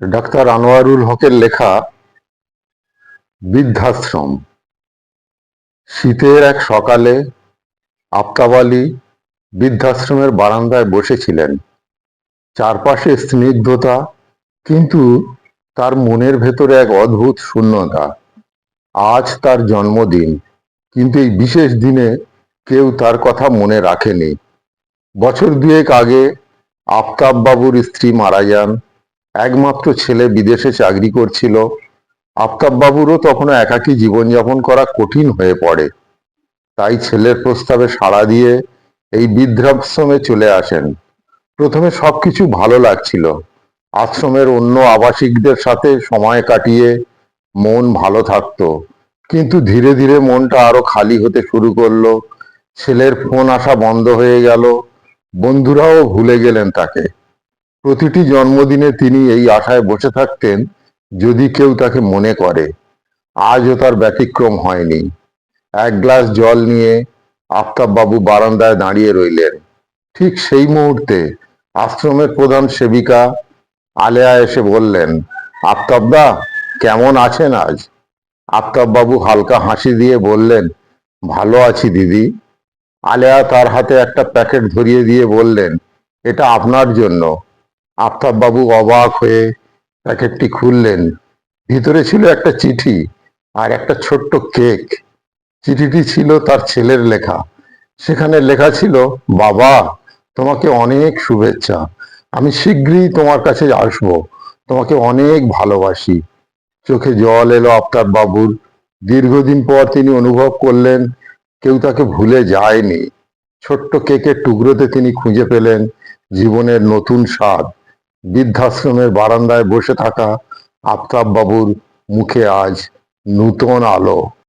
Doctor Anwarul হকের লেখা বৃদ্ধাশ্রম। শীতের এক সকালে আফতাব বৃদ্ধাশ্রমের বারান্দায় বসেছিলেন। চারপাশে স্নিগ্ধতা, কিন্তু তার মনের ভেতরে এক অদ্ভুত শূন্যতা। আজ তার জন্মদিন, কিন্তু এই বিশেষ দিনে কেউ তার কথা মনে রাখেনি। বছর দুয়েক আগে আফতাব বাবুর স্ত্রী মারা যান। একমাত্র ছেলে বিদেশে চাকরি করছিল। আফতাব বাবুরও তখনও একাকী জীবনযাপন করা কঠিন হয়ে পড়ে। তাই ছেলের প্রস্তাবে সাড়া দিয়ে এই বৃদ্ধাশ্রমে চলে আসেন। প্রথমে সবকিছু ভালো লাগছিল। আশ্রমের অন্য আবাসিকদের সাথে সময় কাটিয়ে মন ভালো থাকতো। কিন্তু ধীরে ধীরে মনটা আরও খালি হতে শুরু করল। ছেলের ফোন আসা বন্ধ হয়ে গেল। বন্ধুরাও ভুলে গেলেন তাকে। প্রতিটি জন্মদিনে তিনি এই আশায় বসে থাকতেন যদি কেউ তাকে মনে করে। আজও তার ব্যতিক্রম হয়নি। এক গ্লাস জল নিয়ে আফতাব বাবু বারান্দায় দাঁড়িয়ে রইলেন। ঠিক সেই মুহূর্তে আশ্রমের প্রধান সেবিকা আলেয়া এসে বললেন, আফতাবদা, কেমন আছেন আজ? আফতাব বাবু হালকা হাসি দিয়ে বললেন, ভালো আছি দিদি। আলেয়া তার হাতে একটা প্যাকেট ধরিয়ে দিয়ে বললেন, এটা আপনার জন্য। আফতাব বাবু অবাক হয়ে প্যাকেটটি খুললেন। ভিতরে ছিল একটা চিঠি আর একটা ছোট্ট কেক। চিঠিটি ছিল তার ছেলের লেখা। সেখানে লেখা ছিল, বাবা, তোমাকে অনেক শুভেচ্ছা। আমি শীঘ্রই তোমার কাছে আসব। তোমাকে অনেক ভালোবাসি। চোখে জল এলো আফতাব বাবুর দীর্ঘদিন পর তিনি অনুভব করলেন, কেউ তাকে ভুলে যায়নি। ছোট্ট কেকের টুকরোতে তিনি খুঁজে পেলেন জীবনের নতুন স্বাদ। বৃদ্ধাশ্রমের বারান্দায় বসে থাকা আফতাব বাবুর মুখে আজ নূতন আলো।